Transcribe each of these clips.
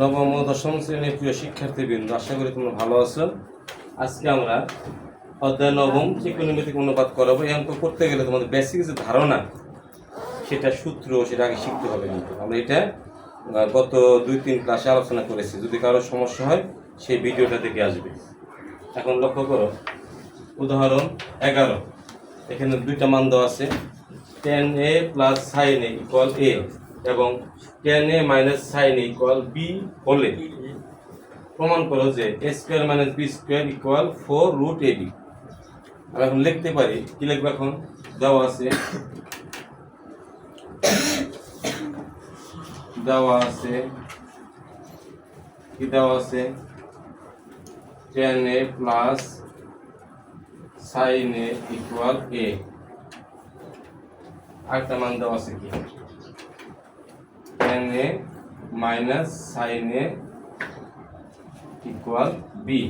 নবম ও দশম শ্রেণির প্রিয় শিক্ষার্থীবৃন্দ, আশা করি তোমরা ভালো আছো। আজকে আমরা অধ্যায় নবম ত্রিকোণমিতিক অনুপাত করাবো। এই অঙ্ক করতে গেলে তোমাদের বেসিক যে ধারণা, সেটা সূত্র, সেটা আগে শিখতে হবে কিন্তু। আমরা এটা গত দুই, তিন ক্লাসে আলোচনা করেছি। যদি কারও সমস্যা হয়, সেই ভিডিওটা দেখে আসবে। এখন লক্ষ্য করো, উদাহরণ এগারো। এখানে দুইটা মান দেওয়া আছে। Tan A plus sin A equal A এবং tan A minus sin equal B হলে প্রমাণ করো যে A square minus B square equal four root A B আমরা এখন লিখতে পারি কি লিখব এখন? দেওয়া আছে। দেওয়া আছে। কি দেওয়া আছে? Tan A plus sin A equal A আরেকটা মান দেওয়া আছে কি? A minus sin A equal B.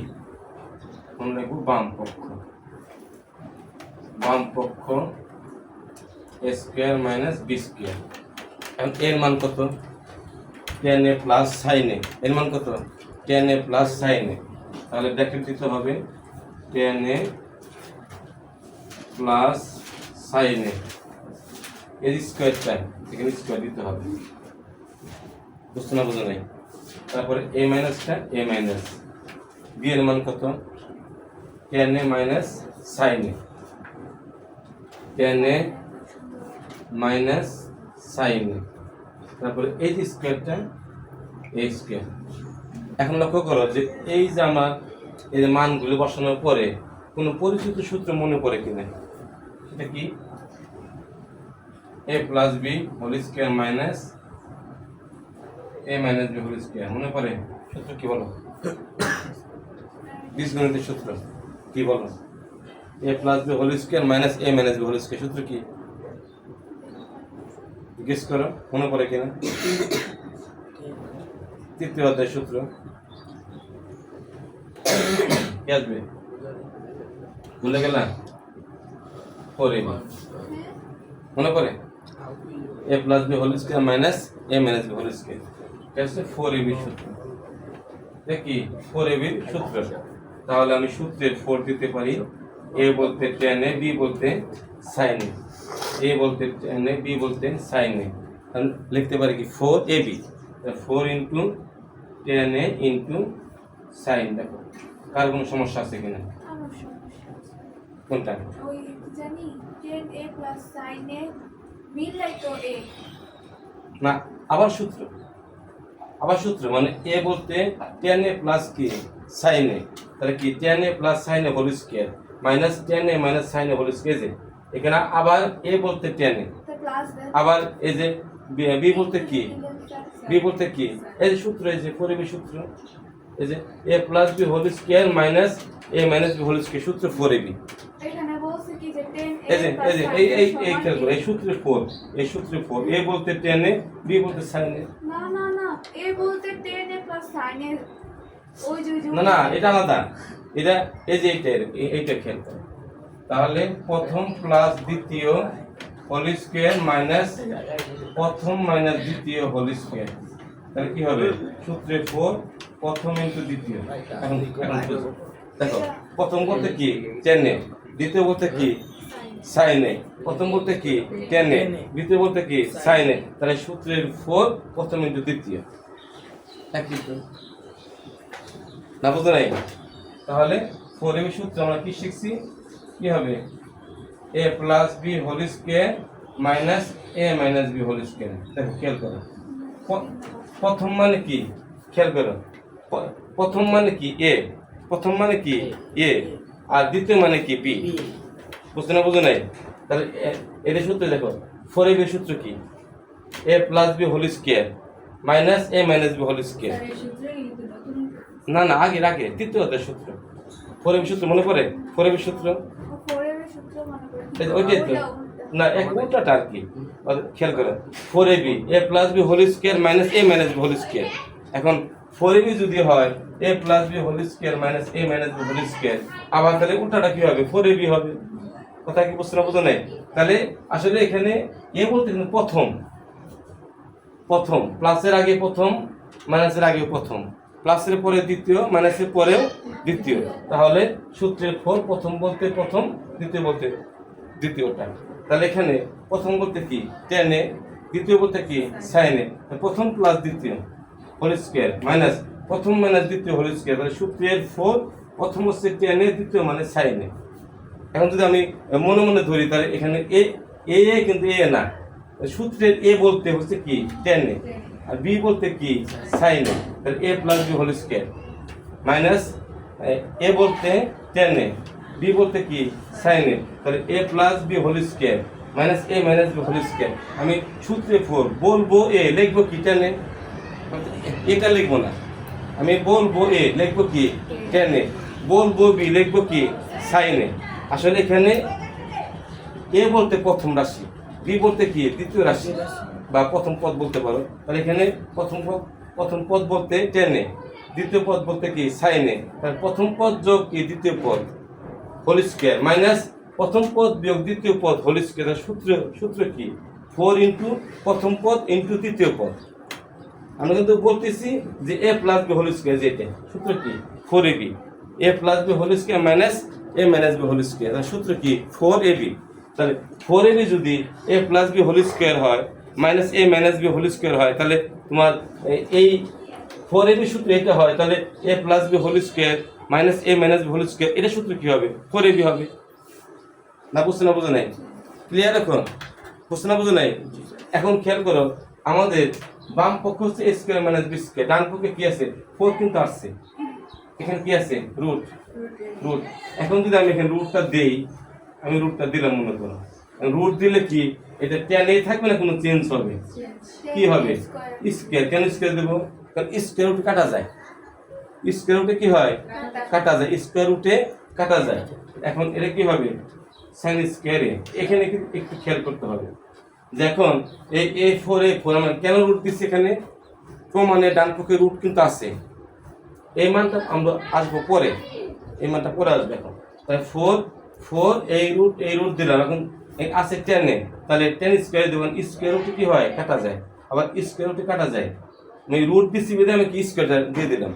এখন লিখব বাম পক্ষ। বাম পক্ষ A square minus B square. এখন এর মান কত? Tan A plus sin A. এর মান কত? Tan A plus sin A. তাহলে ব্র্যাকেট দিতে হবে tan A plus sin A. এর স্কোয়ারটা, এখানে স্কোয়ার দিতে হবে। বুঝতে না বুঝো নাই। তারপরে এ মাইনাসটা এ মাইনাস বি এর মান কত? Tan A minus sin A tan A minus sin A তারপরে এই যে স্কোয়ারটা এই স্কোয়ার এখন লক্ষ্য করো যে এই যে আমার এই যে মানগুলো বসানোর পরে কোনো পরিচিত সূত্র মনে পড়ে কিনা সেটা কি? A plus B whole square minus A minus B whole square মনে পড়ে? সূত্র কি বলো? বীজগণিতের সূত্র, কি বলো? A plus B whole square minus A minus B whole square সূত্র কি? জিজ্ঞেস করো, মনে পড়ে কিনা? তৃতীয় অধ্যায় সূত্র। কি আসবে? ভুলে গেলাম? পরে মনে পড়ে? A plus B whole square minus A minus B whole square হচ্ছে ফোর এ বি সূত্র। কি? ফোর এ বির সূত্র। তাহলে আমি সূত্রের ফোর দিতে পারি। এ বলতে টেন এ বি বলতে সাইন এ বলতে টেন এ বি বলতে সাইন এ লিখতে পারি কি? Four A B four into tan A into sin দেখো। কার কোনো সমস্যা আছে কিনা? কোনটা? না আবার সূত্র। আবার সূত্র মানে এ বলতে টেন এ প্লাস কি সাইন এ তাহলে কি? Tan A plus sin A whole square minus tan A minus sin A whole square যে এখানে আবার এ বলতে টেন এ আবার এই যে বি- বি বলতে কি বি বলতে কি এই যে সূত্র এই যে পরিবেশ সূত্র এই যে A plus B whole square minus A minus B whole square সূত্র ফোর এ বি এখানে বলছে কি যে টেন এই যে এই যে এই এই এই খেয়াল এই সূত্রে ফোর এই সূত্রে ফোর এ বলতে টেন বি বলতে সাইন না না না এ বলতে টেন প্লাস সাইন ওই যে না না এটা আলাদা। এটা এই যে এইটা এই- এইটা খেয়াল করো। তাহলে প্রথম প্লাস দ্বিতীয় হোল স্কোয়ার মাইনাস প্রথম মাইনাস দ্বিতীয় হোল স্কোয়ার তাহলে কি হবে? সূত্রে ফোর প্রথম ইন্টু দ্বিতীয়। এখন এখন দেখো প্রথম বলতে কি? টেনে দ্বিতীয় বলতে কি? সাইনে। প্রথম বলতে কি? টেনে। দ্বিতীয় বলতে কি? সাইনে। তাহলে সূত্রের ফোর প্রথম ইন্টু দ্বিতীয়। একই তো। না বুঝতে নাই? তাহলে ফোর এম সূত্র আমরা কি শিখছি? কি হবে? A plus B whole square minus A minus B whole square দেখো খেয়াল করো। প্রথম মানে কি? খেয়াল করো। প্রথম মানে কি? এ প্রথম মানে কি? এ আর দ্বিতীয় মানে কি? বি বুঝতে না বুঝো নাই? তাহলে এ- এদের সূত্র দেখো ফোর এ বি সূত্র কি? A plus B whole square minus A minus B whole square সূত্রে না না আগে আগে তৃতীয় অধ্যায় সূত্র। ফোরেবি সূত্র মনে পড়ে? সূত্র? ফোর সূত্র মনে করে এই যে ওইটাই তো। না এক উল্টাটা আর কি। খেয়াল করে four A B A plus B whole square minus A minus B whole square এখন ফোর এ বি যদি হয় A plus B whole square minus A minus B whole square আবার তাহলে উল্টাটা কি হবে? ফোর এ বি হবে। কথা কি বুঝতে বুঝো নাই। তাহলে আসলে এখানে এ বলতে কিন্তু প্রথম প্রথম প্লাসের আগে প্রথম মাইনাসের আগেও প্রথম প্লাসের পরে দ্বিতীয় মাইনাসের পরেও দ্বিতীয়। তাহলে সূত্রের ফোর প্রথম বলতে প্রথম, দ্বিতীয় বলতে দ্বিতীয়টা। তাহলে এখানে প্রথম বলতে কি? টেনে দ্বিতীয় বলতে কি? সাইনে প্রথম প্লাস দ্বিতীয় হোল স্কোয়ার মাইনাস প্রথম মাইনাস দ্বিতীয় হোল স্কোয়ার তাহলে সূত্রের ফোর প্রথম হচ্ছে টেনে দ্বিতীয় মানে সাইনে এখন যদি আমি মনে মনে ধরি, তাহলে এখানে এ এ এ কিন্তু এ না। সূত্রের এ বলতে হচ্ছে কি? টেনে আর বি বলতে কি? সাইনে তাহলে A plus B whole square minus A বলতে টেনে বি বলতে কি? সাইনে তাহলে A plus B whole square minus A minus B whole square আমি সূত্রে ফোর বলব এ, লিখব কি টেনে এটা লিখব না। আমি বলব এ, লিখব কি? টেনে বলব বি, লিখব কি? সাইনে আসলে এখানে এ বলতে প্রথম রাশি, বি বলতে কি, দ্বিতীয় রাশি বা প্রথম পদ বলতে পারো। তাহলে এখানে প্রথম পদ প্রথম পদ বলতে টেনে, দ্বিতীয় পদ বলতে কি, সাইনে। তাহলে প্রথম পদ যোগ কি, দ্বিতীয় পদ? হোল স্কোয়ার মাইনাস প্রথম পদ বিয়োগ দ্বিতীয় পদ হোল স্কোয়ার সূত্র সূত্র কি? ফোর ইন্টু প্রথম পদ ইন্টু দ্বিতীয় পদ। আমরা কিন্তু বলতেছি যে A plus B whole square যেটা সূত্র কি? Four A B. A plus B whole square minus A minus B whole square সূত্র কি? ফোর এ বি তাহলে ফোর এ বি যদি A plus B whole square হয় minus A minus B whole square হয়, তাহলে তোমার এই four A B সূত্র এটা হয়, তাহলে A plus B whole square minus A minus B whole square এটা সূত্র কি হবে? ফোর এ বি হবে। না বুঝতে না বুঝে নাই? ক্লিয়ার এখন বুঝতে না বুঝে নাই? এখন খেয়াল করো, আমাদের বাম পক্ষ হচ্ছে A square minus B square ডান পক্ষে কি আছে? ফোর কিন্তু আসছে। এখানে কি আছে? রুট রুট এখন যদি আমি এখানে রুটটা দেই আমি রুটটা দিলাম মনে করো। রুট দিলে কি? এটা টেনেই থাকবে না কোনো চেঞ্জ হবে? কি হবে? স্কোয়ার কেন স্কোয়ার দেবো? কারণ স্কোয়ার রুটে কাটা যায়। স্কোয়ার রুটে কি হয়? কাটা যায়। স্কোয়ার রুটে কাটা যায়। এখন এটা কি হবে? সাইন স্কোয়ারে এখানে কিন্তু একটু খেয়াল করতে হবে। যে এখন এই এ ফোর এ ফোর আমরা কেন রুট দিচ্ছি এখানে? প্রমাণে ডান পক্ষে রুট কিন্তু আছে। এই মানটা আমরা আসব পরে। এই মানটা পরে আসবে এখন। তাহলে ফোর ফোর এই রুট এই রুট দিলাম। এখন আছে টেনে তাহলে টেন স্কোয়ার দেবেন। স্কোয়ার রুটে কি হয়? কাটা যায়। আবার স্কোয়ার রুটে কাটা যায়। আমি রুট দিচ্ছি বেঁধে আমি কি স্কোয়ারটা দিয়ে দিলাম?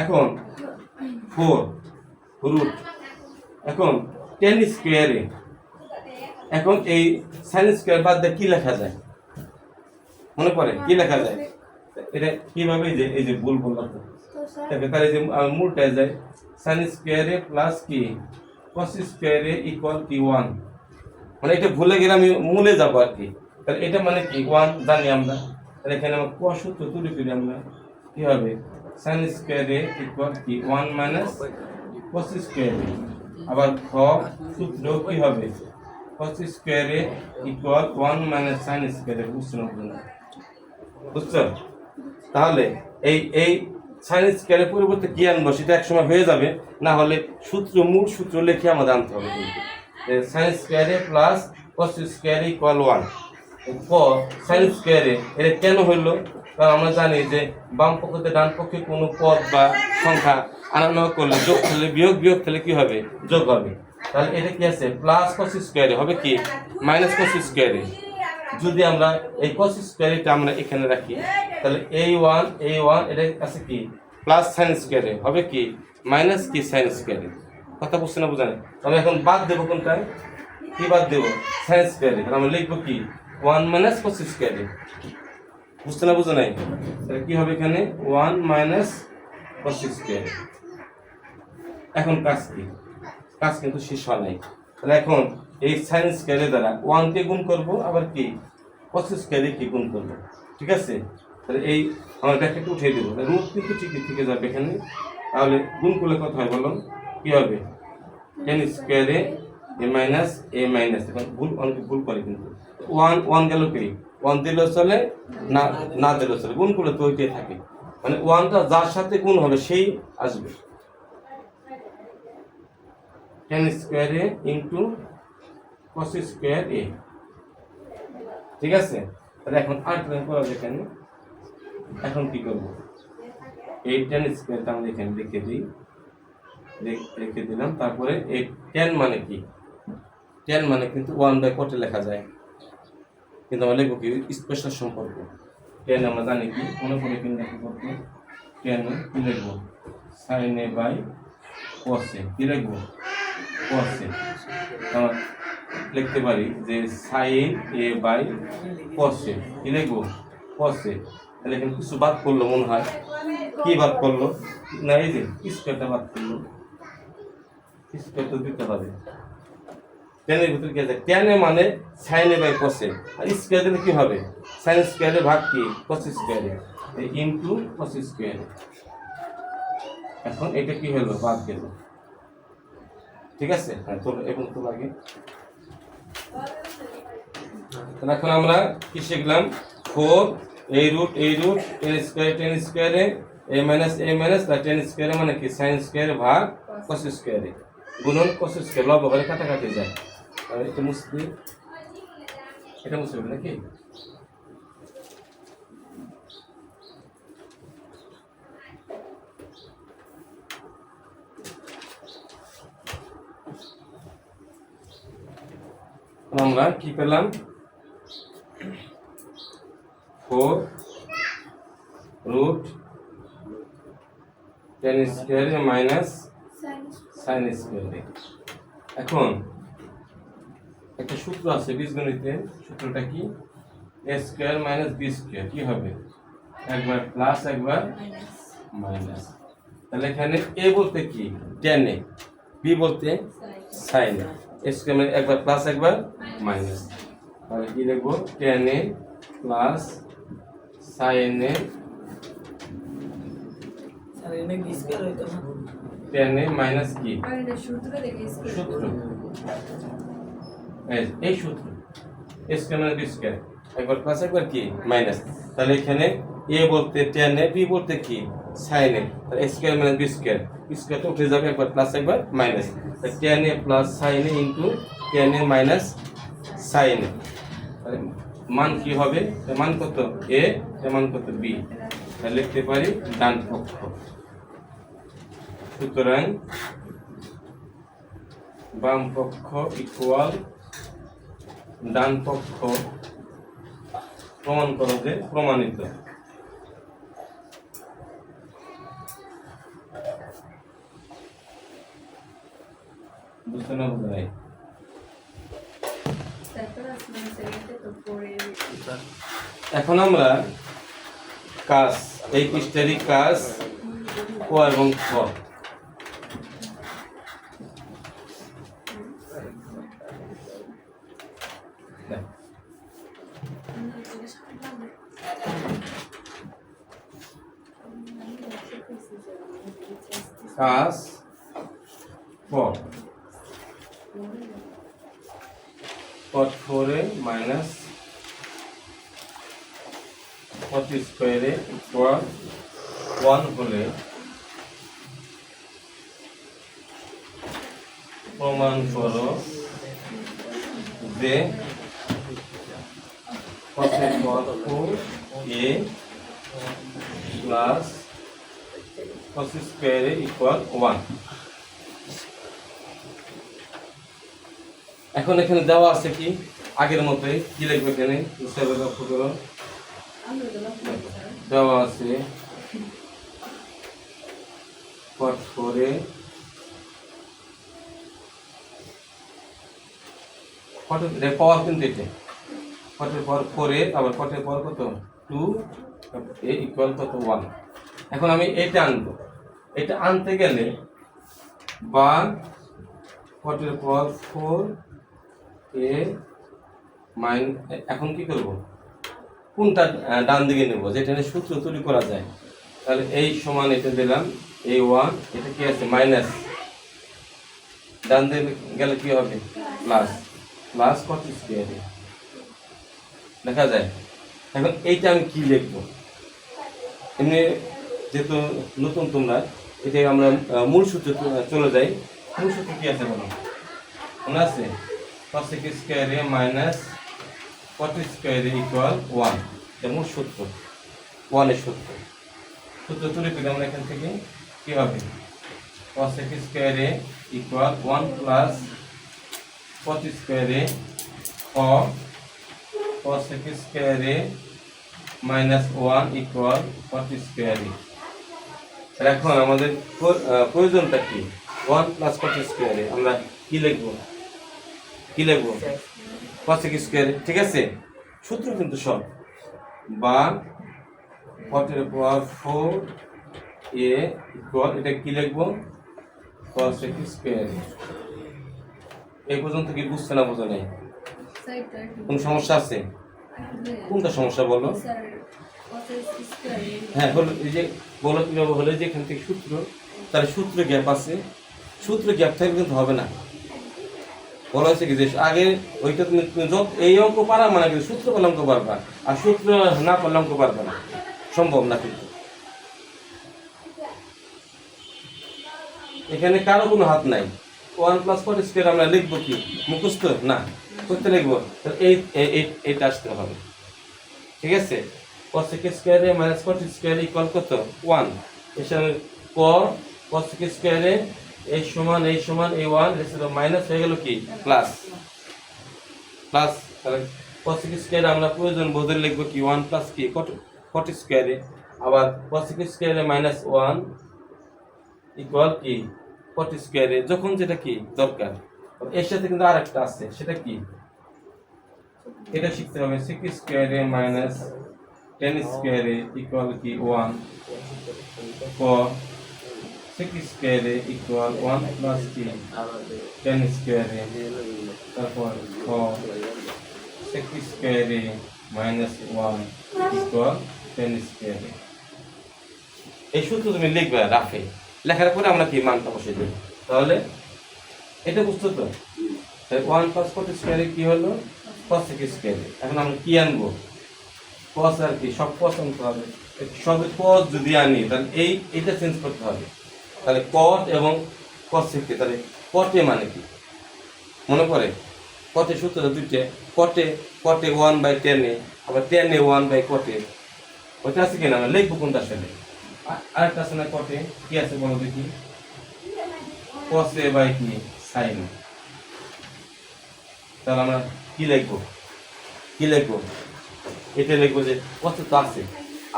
এখন ফোর রুট এখন টেন স্কোয়ারে এখন এই সাইন স্কোয়ার বাদ দিয়ে কী লেখা যায়? মনে পড়ে? কী লেখা যায়? এটা কীভাবে যে এই যে ভুল ভুল অর্থ তো স্যার দেখে তাহলে যে মূলটায় যায় সাইন স্কোয়ারে প্লাস কি কস স্কোয়ারে ইকুয়াল কি ওয়ান মানে এটা ভুলে গেলে আমি মূলে যাব আর কি তাহলে এটা মানে কি ওয়ান জানি আমরা তাহলে এখানে আমার ক সূত্র তুলে ফিরি আমরা কি হবে সাইন স্কোয়ারে ইকুয়াল কি ওয়ান মাইনাস কস স্কোয়ারে আবার খ সূত্র কি হবে কস স্কোয়ারে ইকুয়াল ওয়ান মাইনাস সাইন স্কোয়ারে না বুঝছ? বুঝছ তাহলে এই এই সাইন স্কোয়ারের পরিবর্তে কি আনব, সেটা একসময় হয়ে যাবে। না হলে সূত্র, মূল সূত্র লিখে আমাদের আনতে হবে। সায়েন্স স্কোয়ারে প্লাস কস স্কোয়ারে ইকুয়াল ওয়ান ক সাইন স্কোয়ারে এটা কেন হইল? কারণ আমরা জানি যে বাম পক্ষতে ডান পক্ষে কোনো পদ বা সংখ্যা আনা, নেওয়া করলে যোগ করলে বিয়োগ বিয়োগ করলে কি হবে? যোগ হবে। তাহলে এটা কি আছে? প্লাস কস স্কোয়ারে হবে কি? মাইনাস কস স্কোয়ারে যদি আমরা এই কস স্কোয়ারটা আমরা এখানে রাখি, তাহলে এই ওয়ান এই ওয়ান এটা আছে কি? প্লাস সাইন স্কোয়ারে হবে কি? মাইনাস কি সাইন স্কোয়ারে কথা বুঝছে না বোঝা আমি এখন বাদ দেবো কোনটা? কি বাদ দেবো? সাইন স্কোয়ারে তাহলে আমরা লিখব কি? ওয়ান মাইনাস কস স্কোয়ারে বুঝতে না বুঝো নাই তাহলে কি হবে এখানে? ওয়ান মাইনাস কস স্কোয়ার এখন কাজ কি? কাজ কিন্তু শেষ হয় নাই। তাহলে এখন এই সাইন স্কোয়ারের দ্বারা ওয়ানকে গুণ করব, আবার কি? কস স্কোয়ারে কি গুণ করব? ঠিক আছে? তাহলে এই আমার ব্যাখ্যাটা উঠিয়ে দেবো। রুট কিন্তু ঠিকই থেকে যাবে এখানে। তাহলে গুণ করলে কত হয় বলুন? কি হবে? টেন স্কোয়ারে এ মাইনাস এ মাইনাস এখন ভুল, অনেকে ভুল করে কিন্তু। ওয়ান ওয়ান গেল কে? ওয়ান দিলেও চলে, না না দিলেও চলে। গুণ করলে তো ওইটাই থাকে। মানে ওয়ানটা যার সাথে গুণ হবে, সেই আসবে। টেন স্কোয়ারে ইন্টু কস স্কোয়ার এ ঠিক আছে? তাহলে এখন আট লাইন করা কেন এখন। কি করব? এই টেন স্কোয়ারটা আমরা এখানে লিখে দিই। রেখে দিলাম। তারপরে এই টেন মানে কি? টেন মানে কিন্তু ওয়ান বাই কটে লেখা যায়। কিন্তু আমরা লিখব কি? স্পেশাল সম্পর্ক। টেন আমরা জানি কি? মনে করে কিনা কি করতে টেন কি লিখব? সাইন বাই কসে কি লিখব? কসে আমরা লিখতে পারি যে সাইন এ বাই কসে কি লিখব কসে তাহলে এখানে কিছু বাদ করল মনে হয়। কি বাদ করল না, এই যে স্কোয়ারটা বাদ করল স্কোয়ার দিতে হবে টেনের ভিতরে কি আছে? টেনে মানে সাইনে বাই কসে আর স্কোয়ার দিলে কি হবে? সাইন স্কোয়ারের ভাগ কি? কস স্কোয়ারে ইন্টু কস স্কোয়ারে এখন এটা কি হলো? বাদ গেল। ঠিক আছে? হ্যাঁ তোর এখন তো লাগে। এখন আমরা কি শিখলাম? ফোর এই রুট এই রুট টেন স্কোয়ার টেন স্কোয়ারে এ মাইনাস এ মাইনাস তার টেন স্কোয়ারে মানে কি? সাইন স্কোয়ারে ভাগ কস স্কোয়ারে গুণন কস স্কোয়ার লব করে কাটাকাটি যায়। এটা মুসলিম এটা মুসলিম নাকি? আমরা কি পেলাম ফোর রুট টেন স্কোয়ারে মাইনাস সাইন সাইন স্কোয়ারে এখন একটা সূত্র আছে বীজগণিতে। সূত্রটা কি? A square minus B square কি হবে? একবার প্লাস একবার মাইনাস মাইনাস তাহলে এখানে এ বলতে কি? টেনে বি বলতে সাইন এ স্কোয়ার মানে একবার প্লাস একবার মাইনাস তাহলে কি লিখব টেনে প্লাস সাইনে এনে বিস্কেট হইতো মাইনাস কি? সূত্র এই সূত্র। স্কোয়ার মানে বি স্কোয়ার একবার প্লাস একবার কি? মাইনাস তাহলে এখানে এ বলতে টেনে বি বলতে কি? সাইনে তাহলে স্কোয়ার মানে বি স্কোয়ার স্কোয়ার তো উঠে যাবে একবার প্লাস একবার মাইনাস টেনে প্লাস সাইনে ইন্টু টেনে মাইনাস সাইনে মান কি হবে? মান কত? এ মান কত? বি লিখতে পারি ডান পক্ষ। সুতরাং বাম পক্ষ ইকুয়াল ডান পক্ষ। প্রমাণ করো প্রমাণিত। বুঝতে না বুঝতে নাই এখন আমরা কাজ এই পৃষ্ঠারই কাজ ক এবং খ দেখ। কাজ ক cot 4 এ মাইনাস cot স্কোয়ারে ইকুয়াল ওয়ান হলে প্রমাণ করো যে এর cot 4 a প্লাস cos স্কোয়ারে ইকুয়াল ওয়ান এখন এখানে দেওয়া আছে কি? আগের মতোই। কি লিখবে এখানে? হিসাবে লক্ষ্য করো। দেওয়া আছে পট ফোরে পাওয়ার কিন্তু এটা। কটের পর ফোরে আবার কটের পর কত? টু এ ইকুয়াল কত? ওয়ান এখন আমি এটা আনব। এটা আনতে গেলে বা কটের পর ফোর এ মাইন এখন কি করব? কোনটা ডান দিকে নেব? যেটা নিয়ে সূত্র তৈরি করা যায়। তাহলে এই সমান এটা দিলাম এই ওয়ান এটা কি আছে? মাইনাস ডান দিকে গেলে কি হবে? প্লাস প্লাস কত স্কোয়ারে দেখা যায়। এখন এইটা আমি কি লিখব? এমনি যেহেতু নতুন তোমরা এটা আমরা মূল সূত্রে চলে যাই। মূল সূত্র কি আছে বলো? মনে আছে? cosec স্কোয়ারে মাইনাস কট স্কোয়ারে ইকুয়াল ওয়ান যেমন সূত্র। ওয়ানের সূত্র। সূত্র তুলে পেলে আমরা এখান থেকে। কি হবে? cosec স্কোয়ারে ইকুয়াল ওয়ান প্লাস কট স্কোয়ারে ক cosec স্কোয়ারে minus one equal forty square এখন আমাদের প্র- আহ, প্রয়োজনটা কি? ওয়ান প্লাস ফর্টি স্কোয়ারে আমরা কি লিখব? কি লিখব? কসেক স্কোয়ারে ঠিক আছে? সূত্র কিন্তু সব। বা ফর্টির পাওয়ার ফোর এ ইকুয়াল এটা কি লিখব? কসেক স্কোয়ারে এই পর্যন্ত কি বুঝছে না বোঝা নেই? কোন সমস্যা আছে? কোনটা সমস্যা বলো? হ্যাঁ হলো এই যে বলো কীভাবে হলো যে এখান থেকে সূত্র তার সূত্র গ্যাপ আছে। সূত্র গ্যাপ থাকলে কিন্তু হবে না। বলা হয়েছে কি যে আগে ওইটা তুমি যত এই অঙ্ক পারা মানে কিন্তু সূত্র পেলে অঙ্ক পারবা আর সূত্র না পারলে অঙ্ক পারবা না। সম্ভব না কিন্তু। এখানে কারও কোনো হাত নাই। ওয়ান প্লাস ফোর স্কোয়ার আমরা লিখব কি? মুখস্থ? না। করতে লিখব। এই, এই- এই- এইটা আসতে হবে। ঠিক আছে? cosec স্কয়ারে মাইনাস cot স্কয়ারে ইকুয়াল কত? 1 এর সাথে ক cosec স্কয়ারে এই সমান এই সমান, এই 1 এর সাথে মাইনাস হয়ে গেল কি? প্লাস প্লাস তাহলে স্কয়ারে আমরা প্রয়োজন বোধে লিখব কি? 1 প্লাস কি? cot cot স্কয়ারে আবার cosec স্কয়ারে মাইনাস 1 ইকুয়াল কি? Cot স্কয়ারে যখন যেটা কি দরকার। এর সাথে কিন্তু আরেকটা আছে, সেটা কি? এটা শিখতে হবে। সিক্স স্কোয়ারে মাইনাস টেন স্কোয়ারে ইকুয়াল কি? ওয়ান ফোর সিক্স স্কোয়ারে ইকুয়াল ওয়ান প্লাস কি টেন স্কোয়ারে তারপর ফোর সিক্স স্কোয়ারে মাইনাস ওয়ান ইকুয়াল টেন স্কোয়ারে এই সূত্র তুমি লিখবে রাফে। লেখার পরে আমরা কি মানটা বসে দেব তাহলে এটা বুঝছ তো ওয়ান প্লাস কত স্কোয়ারে কি হলো? কস থেকে স্কোয়ারে এখন আমরা কি আনব? কস আর কি? সব কস আনতে হবে। সবে কস যদি আনি, তাহলে এই এটা চেঞ্জ করতে হবে। তাহলে কট এবং কস থেকে তাহলে কটে মানে কি? মনে পড়ে? কটে সূত্র দুইটে। কটে কটে ওয়ান বাই টেনে আবার টেনে ওয়ান বাই কটে ওইটা আছে কিনা? আমরা লিখব কোনটা আ- আরেকটা আছে না কটে কি আছে বলো দেখি। কসে বাই কি সাইন তাহলে আমরা কি লিখব? কি লিখব? এটা লিখব যে, কত তো আছে?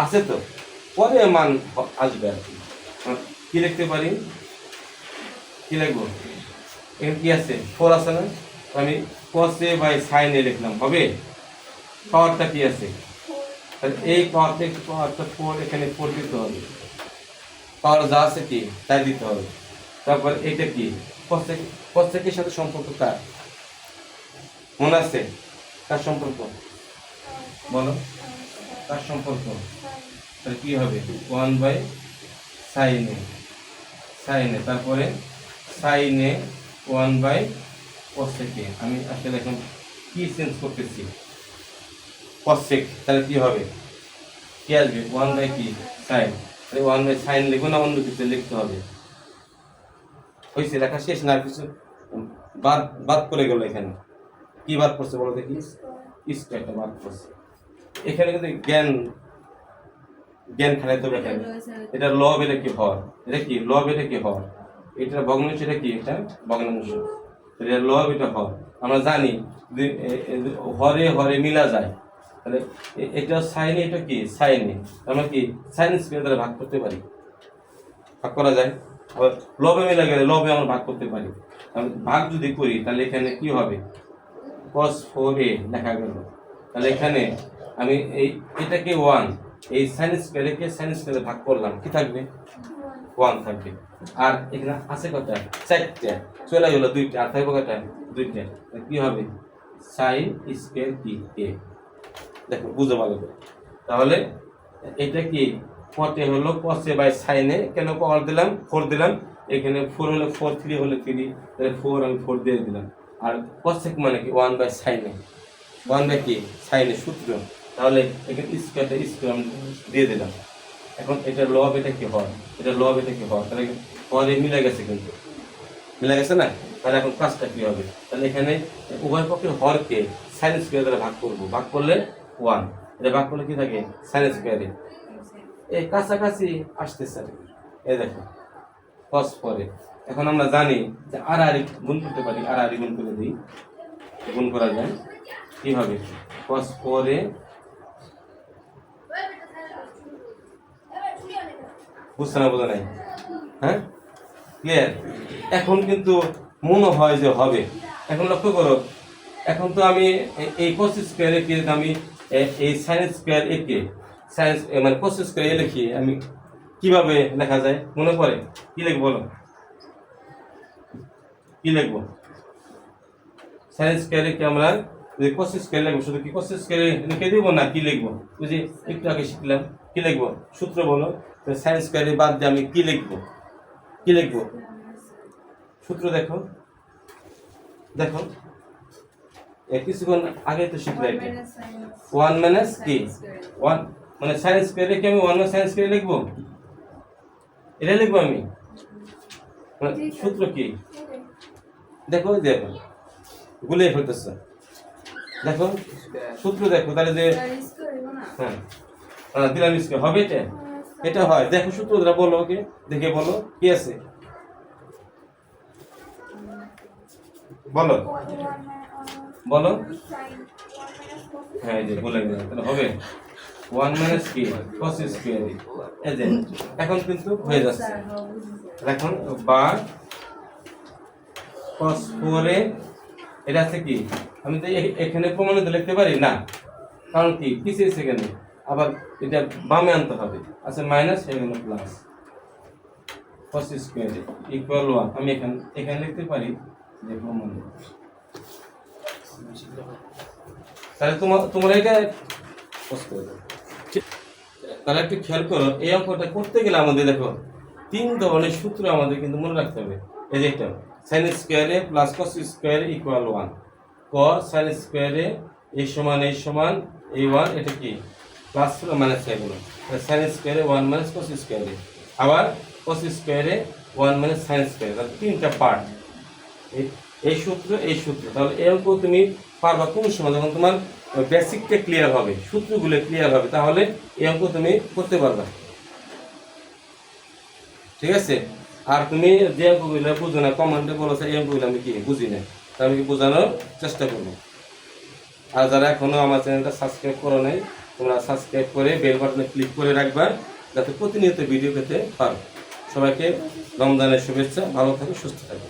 আছে তো? পরে মান আসবে আর কি। কি লিখতে পারি? কি লিখব? এখানে কি আছে? ফোর আছে না? আমি কসে বাই সাইনে লিখলাম, হবে? পাওয়ারটা কি আছে? তাহলে এই পাওয়ার থেকে পাওয়ারটা ফোর এখানে ফোর দিতে হবে। পাওয়ার যা আছে কি, তাই দিতে হবে। তারপর এটা কি? কসেকের সাথে সম্পর্ক কার? মনে আছে? কার সম্পর্ক? বলো। কার সম্পর্ক? তাহলে কি হবে? ওয়ান বাই সাইনে সাইনে তারপরে সাইনে ওয়ান বাই কসেকে আমি আসলে এখন কি চেঞ্জ করতেছি? কসেক তাহলে কি হবে? কি আসবে? ওয়ান বাই কি? সাইন তাহলে ওয়ান বাই সাইন লিখব না, অন্য কিছু লিখতে হবে? হয়েছে লেখা শেষ না কিছু বাদ বাদ পড়ে গেল এখানে। কি বাদ পড়ছে বলো দেখি? স্কোয়ারটা বাদ পড়ছে। এখানে কিন্তু জ্ঞান জ্ঞান খাটাইতে হবে এখানে। এটা লব এটা কি হর? এটা কি? লব এটা কি হর? এটা ভগ্নাংশ, এটা কি? এটা ভগ্নাংশ। এটা লব এটা হর। আমরা জানি হরে হরে মিলা যায়। তাহলে এটা সাইনে, এটা কি? সাইনে। আমরা কি? সাইন স্কোয়ার দ্বারা ভাগ করতে পারি। ভাগ করা যায়? আবার লবে মিলে গেলে লবে আমরা ভাগ করতে পারি। ভাগ যদি করি, তাহলে এখানে কি হবে? cos ফোর এ লেখা গেল। তাহলে এখানে আমি এই, এটাকে ওয়ান এই সাইন স্কোয়ারকে সাইন স্কোয়ারে ভাগ করলাম। কি থাকবে? ওয়ান থাকবে। আর এখানে আছে কটা চারটে। চলে গেল দুইটা। আর থাকবে কটা দুইটা। কি হবে? সাইন স্কোয়ার কি এ দেখো বুঝো ভালো করে তাহলে এটা কি? কটে হলো কসে বাই সাইনে কেন পাওয়ার দিলাম? ফোর দিলাম। এখানে ফোর হলে ফোর থ্রি হলে থ্রি তাহলে ফোর আমি ফোর দিয়ে দিলাম। আর কসেক মানে কি? ওয়ান বাই সাইনে ওয়ান বাই কি? সাইনে সূত্র। তাহলে এখানে স্কোয়ারটা স্কোয়ার আমি দিয়ে দিলাম। এখন এটা লব এটা কি হয়? এটা লব এটা কি হয়? তাহলে পরে মিলে গেছে কিন্তু। মিলে গেছে না? তাহলে এখন কাজটা কী হবে? তাহলে এখানে উভয় পক্ষের হরকে সাইন স্কোয়ার দ্বারা ভাগ করব। ভাগ করলে ওয়ান। এটা ভাগ করলে কি থাকে? সাইন স্কোয়ারে এই কাছাকাছি আসতে স্যার এই দেখো কস পরে এখন আমরা জানি যে আর আড়াআড়ি গুণ করতে পারি আর আড়াআড়ি গুণ করে দিই। গুণ করা যায় কি হবে পরে বুঝছে না, বোঝা নাই? হ্যাঁ? ক্লিয়ার এখন কিন্তু মনে হয় যে হবে। এখন লক্ষ্য করো, এখন তো আমি এই পঁচিশ স্কোয়ারে আমি এই সাইন্স স্কোয়ার একে সাইন্স মানে কোসিস স্কোয়ার এ লিখি, আমি কীভাবে লেখা যায়? মনে পড়ে? কি লিখব বলো? কি লিখব? সাইন্স স্কোয়ার একে আমরা যদি কোসিস স্কোয়ার লিখব, শুধু কি কোসিস স্কোয়ার লিখে দিব না কি লিখব? যে একটু আগে শিখলাম, কি লিখব? সূত্র বলো সাইন্স স্কোয়ারে বাদ দিয়ে আমি কি লিখব? কি লিখব? সূত্র দেখো দেখো। এ কিছুক্ষণ আগে তো শিখলে এটা ওয়ান মাইনাস কি? ওয়ান মানে সায়েন্স স্কোয়ারে কি আমি ওয়ান মাইনাস সায়েন্স স্কোয়ারে লিখব? এটা লিখব আমি? মানে সূত্র কি? দেখো দেখো। গুলিয়ে ফেলতেছে। দেখো সূত্র দেখো তাহলে যে হ্যাঁ। হ্যাঁ দিলাম স্কোয়ার হবে এটা? এটা হয়। দেখো সূত্রটা বলো ওকে দেখে বলো কি আছে? বলো। বলো। হ্যাঁ যে বলে দিলাম। তাহলে হবে ওয়ান মাইনাস কি কস স্কোয়ার এই যে, এখন কিন্তু হয়ে যাচ্ছে। এখন বা কস ফোরে এটা আছে কি? আমি তো এখানে প্রমাণিত লিখতে পারি? না। কারণ কি? পিছিয়ে সেখানে আবার এটা বামে আনতে হবে। আচ্ছা মাইনাস এখানে plus cos square equal one আমি এখানে এখানে লিখতে পারি যে প্রমাণিত তাহলে তোমার এটা তাহলে একটু খেয়াল করো, এই অঙ্কটা করতে গেলে আমাদের দেখো, তিন ধরনের সূত্র আমাদের কিন্তু মনে রাখতে হবে। এই যে এটা সাইন স্কোয়ারে প্লাস কস স্কোয়ারে ইকুয়াল ওয়ান কস সাইন স্কোয়ারে এই সমান এই সমান এই ওয়ান এটা কি? প্লাস মাইনাস এগুলো সাইন স্কোয়ারে ওয়ান মাইনাস কস স্কোয়ারে আবার কস স্কোয়ারে ওয়ান মাইনাস সাইন স্কোয়ারে তিনটা পার্ট এই- এই সূত্র এই সূত্র। তাহলে এই অঙ্ক তুমি পারবা কোন সময় যখন তোমার বেসিকটা ক্লিয়ার হবে, সূত্রগুলো ক্লিয়ার হবে, তাহলে এই অঙ্ক তুমি করতে পারবা। ঠিক আছে? আর তুমি যে অঙ্কগুলো বুঝো না কমান্ডে বলেছে এই অঙ্কগুলো আমি কি বুঝি না আমি কি বোঝানোর চেষ্টা করব। আর যারা এখনও আমার চ্যানেলটা সাবস্ক্রাইব করো নাই, তোমরা সাবস্ক্রাইব করে বেল বাটনে ক্লিক করে রাখবা, যাতে প্রতিনিয়ত ভিডিও পেতে পারো। সবাইকে রমজানের শুভেচ্ছা, ভালো থাকো, সুস্থ থাকো।